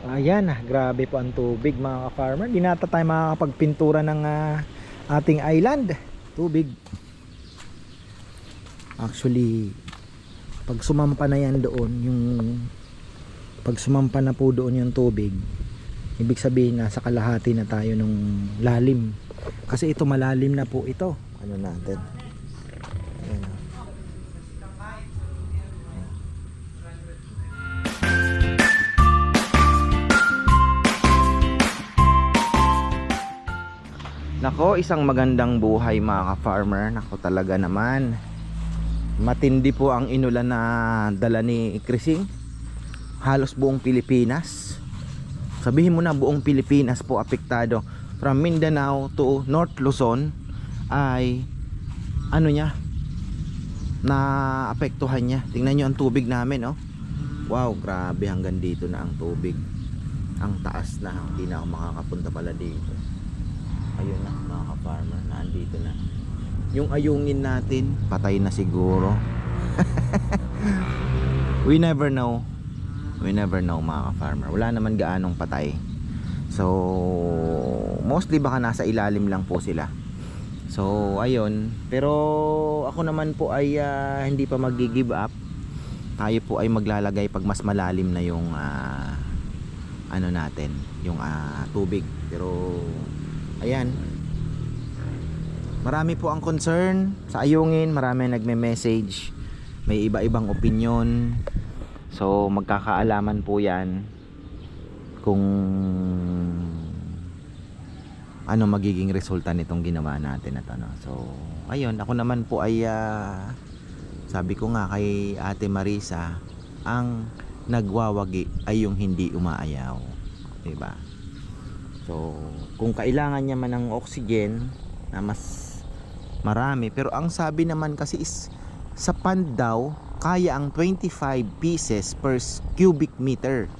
Ayan ah, grabe po ang tubig mga ka-farmer. Di nata tayo makakapagpintura ng ah, ating island. Tubig. Actually, pag sumampa na yan doon, yung pag sumampa na po doon yung tubig, ibig sabihin nasa kalahati na tayo nung lalim. Kasi ito malalim na po ito. Ano natin? Nako, isang magandang buhay mga ka-farmer. Nako talaga naman. Matindi po ang inulan na dala ni Krising. Halos buong Pilipinas. Sabihin mo na buong Pilipinas po apektado. From Mindanao to North Luzon ay ano niya na apektuhan niya. Tingnan niyo ang tubig namin, oh. Wow, grabe hanggang dito na ang tubig. Ang taas na, hindi na ako makakapunta pala dito ayun na mga ka-farmer nandito na. Yung ayungin natin patay na siguro. We never know. We never know mga ka-farmer. Wala naman gaanong patay. So mostly baka nasa ilalim lang po sila. So ayun. Pero ako naman po ay ah, hindi pa mag-give up. Tayo po ay maglalagay pag mas malalim na yung ah, ano natin yung ah, tubig. Pero ayan. Marami po ang concern. Sa ayungin marami nagme-message. May iba-ibang opinion. So magkakaalaman po yan kung ano magiging resulta nitong ginawa natin at ano. So ayun ako naman po ay ah, sabi ko nga kay ate Marisa ang nagwawagi ay yung hindi umaayaw. 'di ba So, kung kailangan niya man ng oxygen na mas marami, pero ang sabi naman kasi is sa pond daw, kaya ang 25 pieces per cubic meter.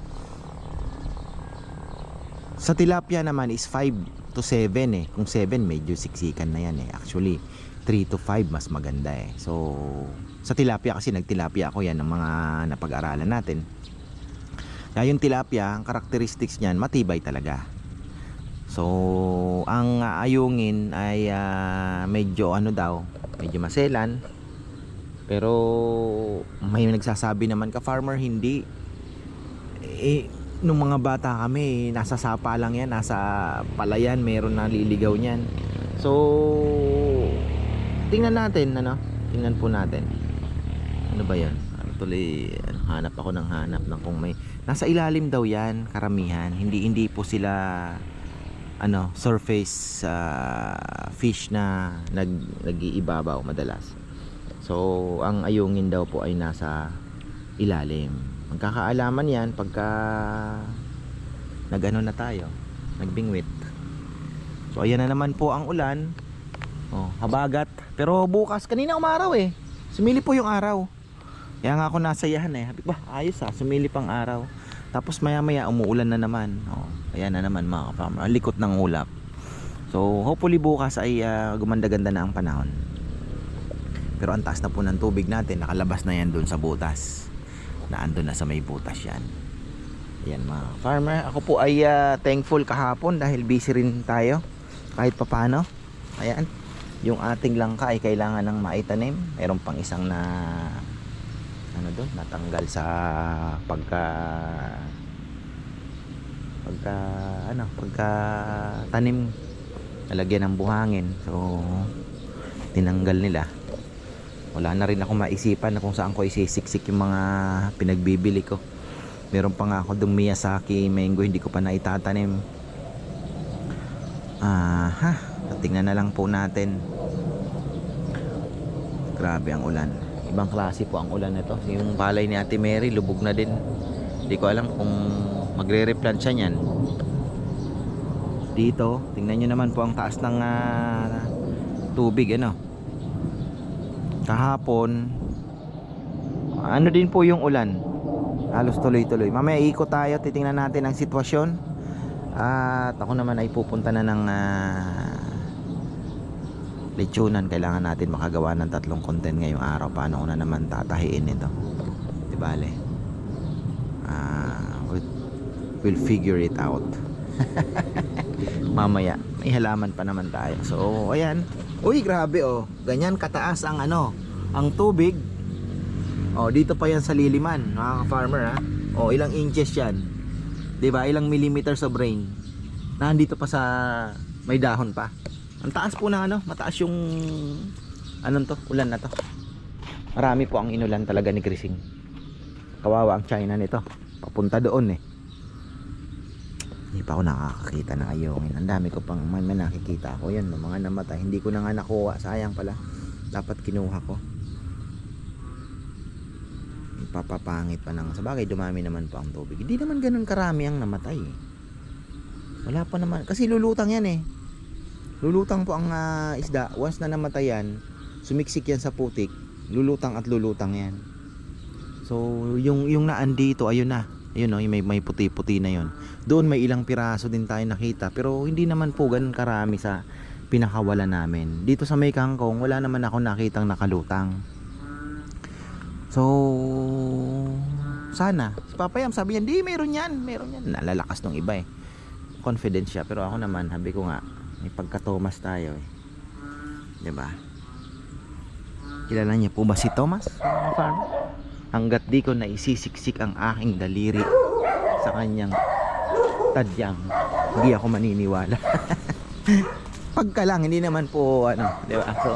Sa tilapia naman is 5 to 7 eh. Kung 7 medyo siksikan na yan eh. Actually, 3 to 5 mas maganda eh. So, sa tilapia kasi nagtilapia ako yan ng mga napag-aralan natin. Kaya yung tilapia, ang characteristics niyan, matibay talaga. So, ang ah, ayungin ay ah, medyo ano daw, medyo maselan. Pero may nagsasabi naman ka farmer hindi. Eh nung mga bata kami, nasa sapa lang yan, nasa palayan, meron naliligaw niyan. So, tingnan natin ano, tingnan po natin. Ano ba 'yan? Ano tuloy hanap ako ng hanap ng kung may nasa ilalim daw 'yan, karamihan. Hindi hindi po sila ano surface ah, fish na nag nag-iibabaw madalas. So, ang ayungin daw po ay nasa ilalim. Magkakaalaman 'yan pagka nagano na tayo, nagbingwit. So, ayan na naman po ang ulan. Oh, habagat. Pero bukas kanina umaraw eh. Sumili po yung araw. Kaya nga ako nasayahan eh. Habi ba, ayos ah, sumili pang araw. Tapos maya maya umuulan na naman. Oh, ayan na naman mga farmer. Ang likot ng ulap. So hopefully bukas ay ah, gumanda-ganda na ang panahon. Pero ang taas na po ng tubig natin. Nakalabas na yan doon sa butas. Naandun na sa may butas yan. Yan mga farmer. Ako po ay ah, thankful kahapon dahil busy rin tayo. Kahit papano. Ayan. Yung ating langka ay kailangan ng maitanim. Meron pang isang na ano doon natanggal sa pagka pagka ano pagka tanim. Nalagyan ng buhangin. So tinanggal nila. Wala na rin ako maisipan na kung saan ko isisiksik yung mga pinagbibili ko. Meron pa nga ako dung Miyazaki mango hindi ko pa naitatanim. Ah ha tingnan na lang po natin. Grabe ang ulan ibang klase po ang ulan nito. Yung palay ni Ate Mary lubog na din. Hindi ko alam kung magre-replant siya niyan. Dito tingnan nyo naman po ang taas ng ah, tubig ano. Kahapon ano din po yung ulan? Halos tuloy-tuloy. Mamaya ikot tayo titingnan natin ang sitwasyon. At ako naman ay pupunta na ng ah, lechonan kailangan natin makagawa ng tatlong content ngayong araw paano ko na naman tatahiin ito di bale wait. we'll figure it out. Mamaya, may halaman pa naman tayo. So, ayan. Uy, grabe oh. Ganyan kataas ang ano, ang tubig. Oh, dito pa yan sa liliman, mga farmer ha. Oh, ilang inches yan. 'Di ba? Ilang millimeters of rain. Nandito pa sa may dahon pa. Ang taas po ng ano, mataas yung anong to, ulan na to. Marami po ang inulan talaga ni Krising. Kawawa ang China nito. Papunta doon eh. Hindi pa ako nakakakita ng ayungin. Ang dami ko pang may, may nakikita ako. Yan, mga namatay. Hindi ko na nga nakuha. Sayang pala. Dapat kinuha ko. Papapangit pa nang sa. Dumami naman po ang tubig. Hindi naman ganun karami ang namatay. Wala pa naman. Kasi lulutang yan eh. Lulutang po ang ah, isda. Once na namatay yan, sumiksik yan sa putik. Lulutang at lulutang yan. So, yung yung naan dito, ayun na. Ayun oh, yung may may puti-puti na yon. Doon may ilang piraso din tayo nakita, pero hindi naman po ganun karami sa pinakawala namin. Dito sa may kangkong, wala naman ako nakitang nakalutang. So, sana. Si Papayam sabi niya, di meron yan, meron yan. Nalalakas ng iba eh. Confident siya, pero ako naman, sabi ko nga, may pagka-Thomas tayo eh. 'Di ba? Kilala niya po ba si Thomas? Hanggat di ko naisisiksik ang aking daliri sa kanyang tadyang, hindi ako maniniwala. Pagka lang, hindi naman po, ano, di ba? So,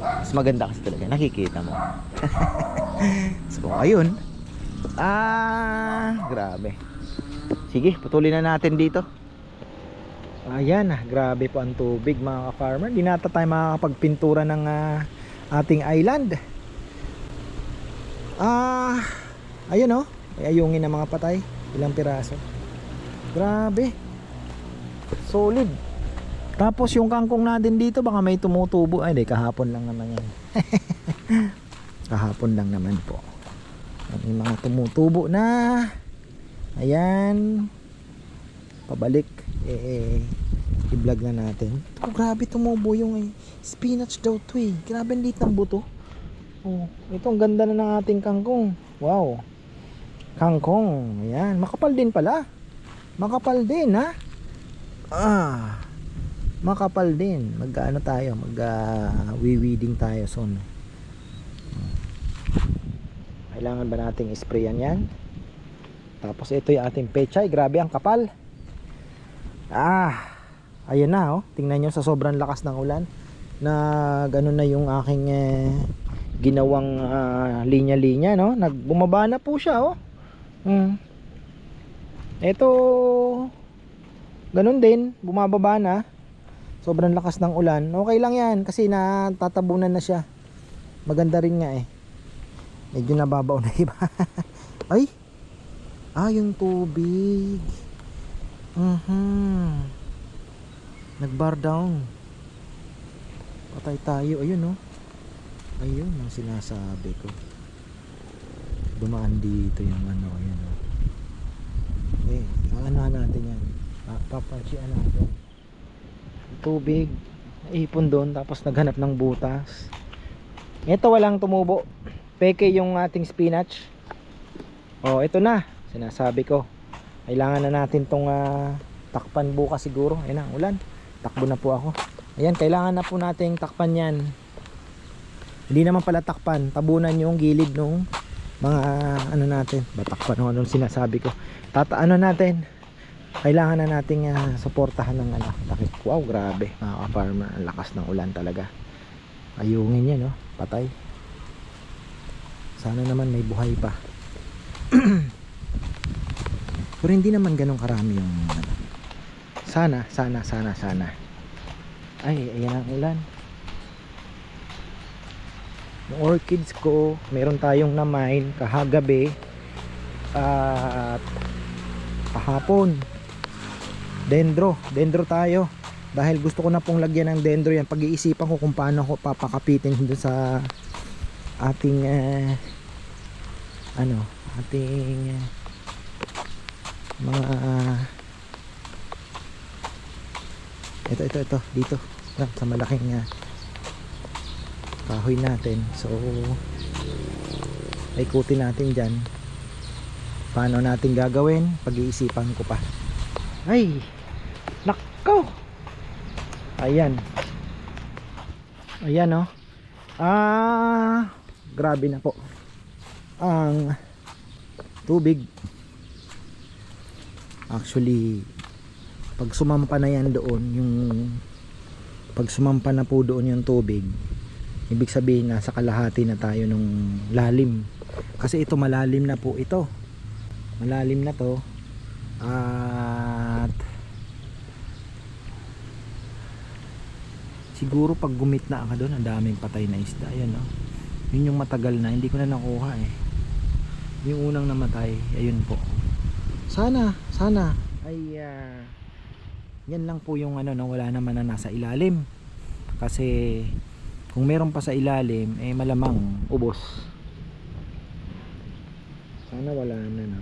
mas maganda kasi talaga, nakikita mo. so, ayun. Ah, grabe. Sige, patuloy na natin dito. Ayan, ah, grabe po ang tubig mga ka-farmer. Di nata tayo makakapagpintura ng ah, ating island. Ah, ayun oh. Ayungin ng mga patay. Ilang piraso. Grabe. Solid. Tapos yung kangkong natin dito baka may tumutubo. Ay, di, kahapon lang naman yan. kahapon lang naman po. May mga tumutubo na. Ayan. Pabalik. Eh, eh i-vlog na natin. Oh, grabe tumubo yung eh, spinach daw to eh. Grabe ang liit ng buto. Oh, ito ang ganda na ng ating kangkong. Wow. Kangkong. Ayan, makapal din pala. Makapal din ha. Ah. Makapal din. Mag-ano tayo, mag uh, weeding tayo soon. Kailangan ba nating sprayan yan? Tapos ito yung ating pechay. Grabe ang kapal. Ah. Ayun na oh. Tingnan nyo sa sobrang lakas ng ulan. Na ganun na yung aking eh, ginawang ah, linya-linya no nagbumaba na po siya oh hmm. ito ganun din bumababa na sobrang lakas ng ulan okay lang yan kasi natatabunan na siya maganda rin nga eh medyo nababaw na iba ay ah yung tubig mhm nag bar down. Patay tayo. Ayun oh ayun ang sinasabi ko. Dumaan dito yung ano yan o eh ano natin yan. Papansyan natin. Tubig. Ipon doon tapos naghanap ng butas. Ito walang tumubo. Peke yung ating spinach. Oh ito na sinasabi ko kailangan na natin tong ah, takpan bukas siguro. Ayun na ulan. Takbo na po ako. Ayan kailangan na po nating takpan yan. Hindi naman pala takpan. Tabunan yung gilid nung mga ano natin. Batakpan o anong sinasabi ko. Tata ano natin. Kailangan na nating uh, suportahan ng ano. Takip wow grabe. Mga farmer ang lakas ng ulan talaga. Ayungin yan no? Patay. Sana naman may buhay pa pero hindi naman ganun karami yung ano. sana sana sana sana. Ay ayan ang ulan. Yung orchids ko meron tayong na mine kahagabi at kahapon. Dendro dendro tayo. Dahil gusto ko na pong lagyan ng dendro yan. Pag-iisipan ko kung paano ko papakapitin dun sa ating eh, ano ating eh, mga ito ito ito dito. Lang sa malaking uh, kahoy natin. So ikutin natin dyan. Paano natin gagawin? Pag-iisipan ko pa. Ay! Nako! Ayan. Ayan oh. Ah grabe na po ang tubig actually pag sumampa na yan doon yung pag sumampa na po doon yung tubig ibig sabihin nasa kalahati na tayo nung lalim. Kasi ito malalim na po ito. Malalim na to. At siguro pag gumit na ka doon ang daming patay na isda. Yan no? Yun yung matagal na. Hindi ko na nakuha eh. Yung unang namatay ayun po sana sana. Ay ah, yan lang po yung ano no, wala naman na nasa ilalim. Kasi kung meron pa sa ilalim eh malamang ubos. Sana wala na no.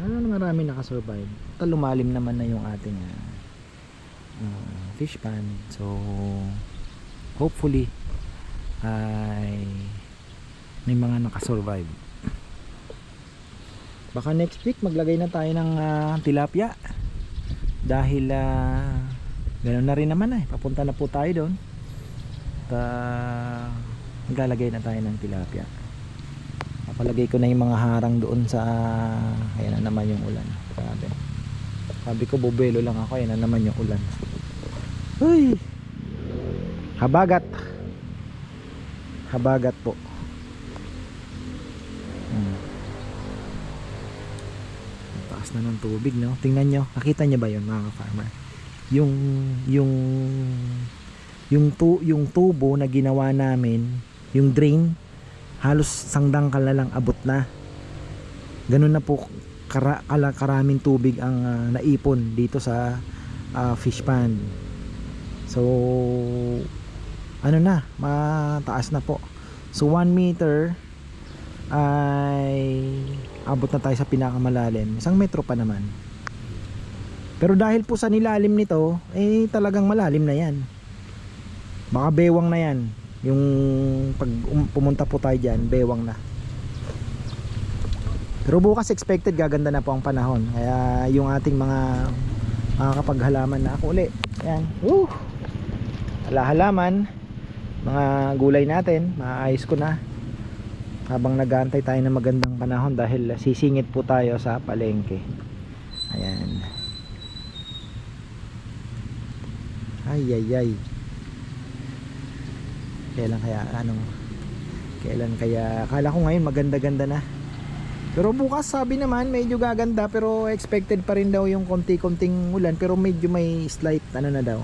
Sana marami nakasurvive. Total, lumalim naman na yung ating ah, ah, fish pan. So hopefully ay may mga nakasurvive baka next week maglagay na tayo ng ah, tilapia. Dahil uh, ganoon na rin naman eh. Papunta na po tayo doon. At ah, maglalagay na tayo ng tilapia. Papalagay ko na yung mga harang doon sa ayan na naman yung ulan. Grabe. Sabi ko bubelo lang ako ayan na naman yung ulan. Uy! habagat! Habagat po taas na ng tubig no? Tingnan nyo nakita nyo ba yun mga farmer yung yung yung tu yung tubo na ginawa namin yung drain halos sangdangkal na lang abot na. Ganun na po kara, kala, karaming tubig ang ah, naipon dito sa ah, fish pond. So ano na mataas na po. So 1 meter ay abot na tayo sa pinakamalalim. Isang metro pa naman. Pero dahil po sa nilalim nito eh talagang malalim na yan. Baka bewang na yan. Yung pag um, pumunta po tayo dyan bewang na. Pero bukas expected gaganda na po ang panahon. Kaya yung ating mga makakapaghalaman na ako uli. Yan Woo! Ala halaman mga gulay natin. Maayos ko na habang nag-aantay tayo ng magandang panahon dahil sisingit po tayo sa palengke. Ayan. Ay ay ay. Kailan kaya anong kailan kaya akala ko ngayon maganda-ganda na. Pero bukas sabi naman medyo gaganda pero expected pa rin daw yung konti-konting ulan pero medyo may slight ano na daw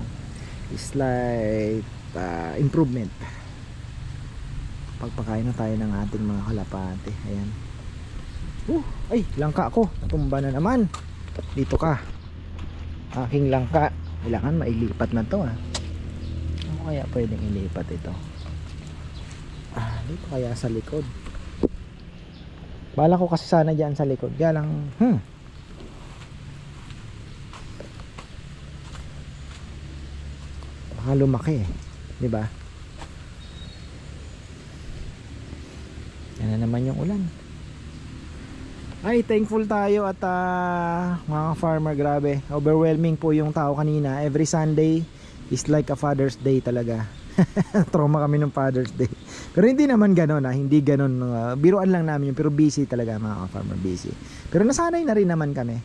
slight ah, improvement pagpakain na tayo ng ating mga kalapate. Ayan. Uh, ay langka ako natumba na naman. Dito ka. Aking langka. Kailangan mailipat na to ah. Ano kaya pwedeng ilipat ito? Ah dito kaya sa likod? Bala ko kasi sana dyan sa likod. Kaya lang hmm. Baka lumaki eh. Di ba na naman yung ulan. Ay thankful tayo at ah, mga farmer grabe. Overwhelming po yung tao kanina. Every Sunday is like a Father's Day talaga. Trauma kami ng Father's Day. Pero hindi naman ganon ah, hindi ganon ah, biruan lang namin yun pero busy talaga mga farmer busy. Pero nasanay na rin naman kami.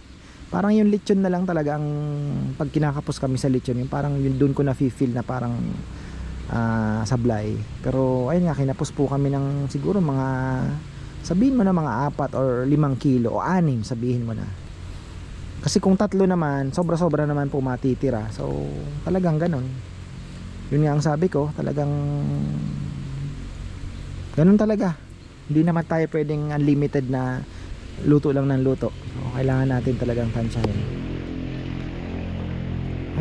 Parang yung lechon na lang talaga ang pag kinakapos kami sa lechon yung parang yun doon ko na feel na parang ah, sablay. Pero ayun nga kinapos po kami ng siguro mga sabihin mo na mga apat or limang kilo o anim sabihin mo na. Kasi kung tatlo naman sobra sobra naman po matitira. So talagang ganon yun nga ang sabi ko talagang ganon talaga. Hindi naman tayo pwedeng unlimited na luto lang ng luto. So, kailangan natin talagang tansyahin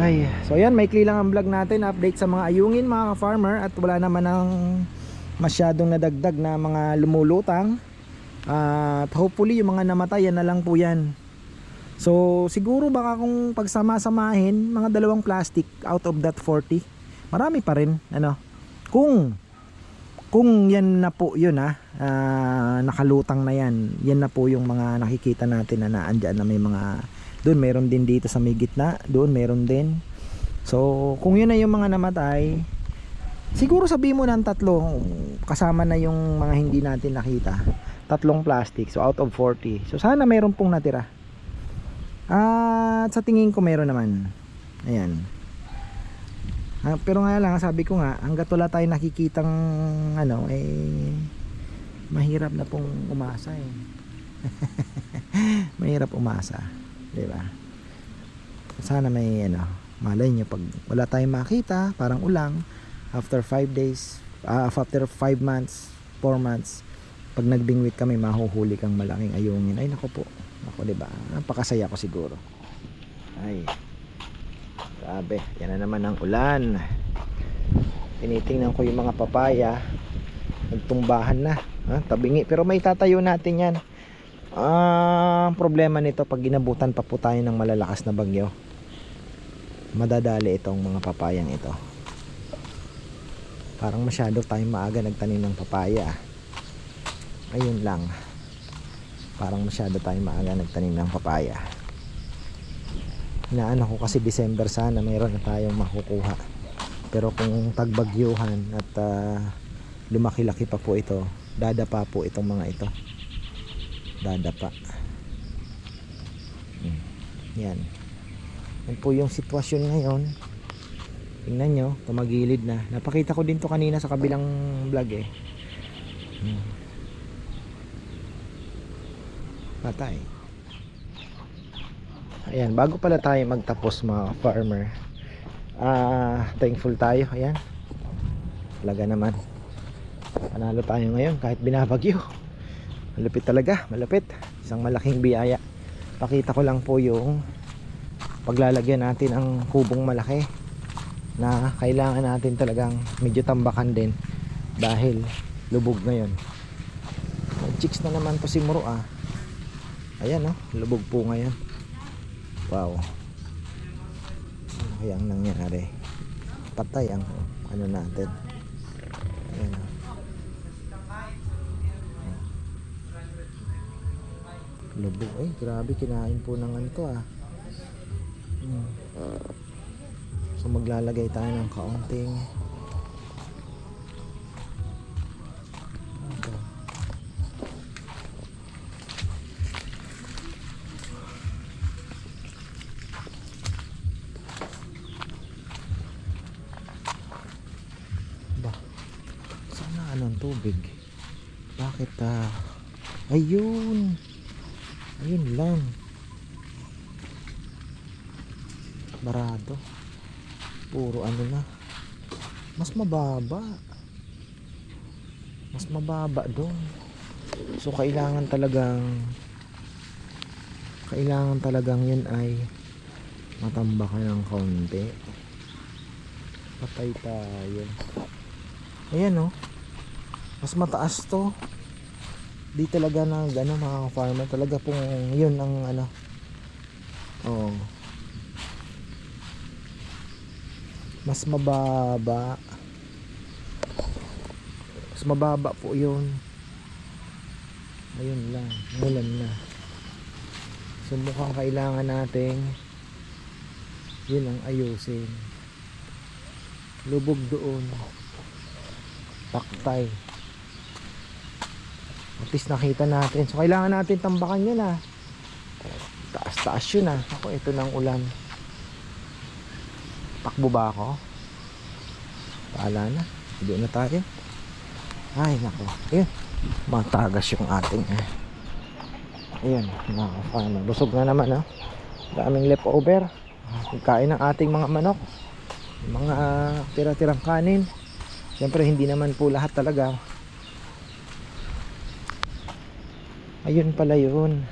ay so yan maikli lang ang vlog natin. Update sa mga ayungin mga ka-farmer. At wala naman ang masyadong nadagdag na mga lumulutang. At hopefully yung mga namatay yan na lang po yan. So siguro baka kung pagsama-samahin mga dalawang plastic out of that 40 marami pa rin ano? Kung kung yan na po yun ha, ah, nakalutang na yan, yan na po yung mga nakikita natin na naandyan na may mga, doon meron din dito sa may gitna, doon meron din. So, kung yun na yung mga namatay, siguro sabihin mo ng tatlo, kasama na yung mga hindi natin nakita. Tatlong plastic, so out of 40. So, sana meron pong natira. At sa tingin ko meron naman. Ayan. Ah, pero nga lang, sabi ko nga, hanggat wala tayo nakikitang ano, eh, mahirap na pong umasa eh. mahirap umasa. Di ba Sana may ano, malay nyo, pag wala tayong makita, parang ulang, after 5 days, ah, after 5 months, 4 months, pag nagbingwit kami, mahuhuli kang malaking ayungin. Ay, nako po. Nako, di ba Napakasaya ko siguro. Ay. Grabe, yan na naman ang ulan. Tinitingnan ko yung mga papaya. Nagtumbahan na. Ha? Tabingi. Pero may tatayo natin yan. Ang problema nito pag ginabutan pa po tayo ng malalakas na bagyo. Madadali itong mga papayang ito. Parang masyado tayong maaga nagtanim ng papaya. Ayun lang. Parang masyado tayong maaga nagtanim ng papaya inaano ko kasi December sana mayroon na tayong makukuha pero kung tagbagyuhan at ah, lumaki-laki pa po ito dadapa po itong mga ito dadapa Hmm. yan yan po yung sitwasyon ngayon tingnan nyo tumagilid na napakita ko din to kanina sa kabilang vlog eh Hmm. patay Ayan, bago pala tayo magtapos mga farmer. Ah, thankful tayo. Ayan. Talaga naman. Panalo tayo ngayon kahit binabagyo. Malupit talaga, malupit. Isang malaking biyaya. Pakita ko lang po yung paglalagyan natin ang kubong malaki na kailangan natin talagang medyo tambakan din dahil lubog ngayon. May chicks na naman po si Muro ah. Ayan oh, lubog po ngayon. Wow. Ano kaya ang nangyari? Patay ang ano natin. Ayan. oh. Lubog. Ay, grabe. Kinain po ng ano ah. Hmm. So maglalagay tayo ng kaunting Ito. Ba? Anong tubig? Bakit ah? Ayun! Ayun lang. Barado. Puro ano na. Mas mababa. Mas mababa doon. So kailangan talagang kailangan talagang yun ay matambakan ng konti. Patay tayo. Ayan oh. Mas mataas to. Di talaga na gano mga farmer talaga pong yun ang ano. Oh. Mas mababa. Mas mababa po yun. Ayun lang. Mulan na. So mukhang kailangan nating yun ang ayusin. Lubog doon. Paktay. Least nakita natin. So kailangan natin tambakan yun ah. Taas taas yun ah. Ako ito ng ulan. Takbo ba ako? Paala na. Hindi na tayo. Ay nako. Ayun. Matagas yung ating eh. Ayun. Farmer. Busog na naman ah. Daming leftover. Kain ng ating mga manok. Mga tira-tirang kanin. Siyempre hindi naman po lahat talaga ayun pala yun.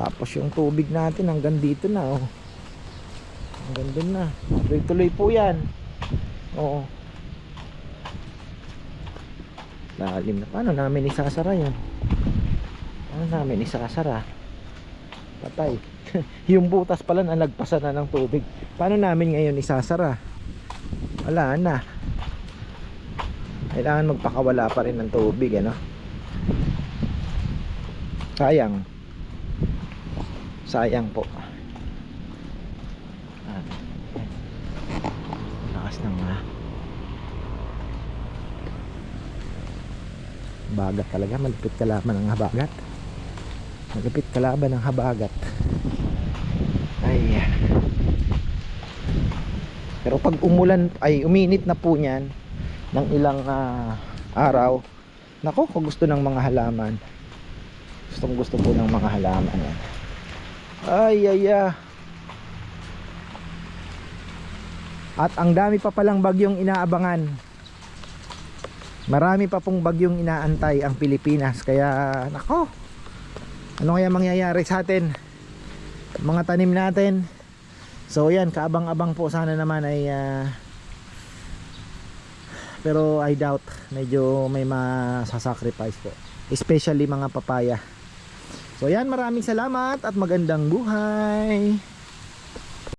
Tapos yung tubig natin hanggang dito na oh. hanggang dun na. Tuloy tuloy po yan. Oo. Lalim na. Paano namin isasara yan paano namin isasara? Patay. Yung butas pala na nagpasa na ng tubig. Paano namin ngayon isasara? Wala na Kailangan magpakawala pa rin ng tubig, ano? Sayang. Sayang po. Ah. Lakas ng ah. Bagat talaga, malupit kalaban ng habagat. Malupit kalaban ng habagat. Ay. Pero pag umulan ay uminit na po niyan ng ilang ah, araw, nako kung gusto ng mga halaman. Gustong gusto po ng mga halaman yan. Ay ay ah. At ang dami pa palang bagyong inaabangan. Marami pa pong bagyong inaantay ang Pilipinas kaya nako. Ano kaya mangyayari sa atin? Mga tanim natin. So yan, kaabang-abang po sana naman ay ah, pero I doubt medyo may masasacrifice po. Especially mga papaya. So yan, maraming salamat at magandang buhay.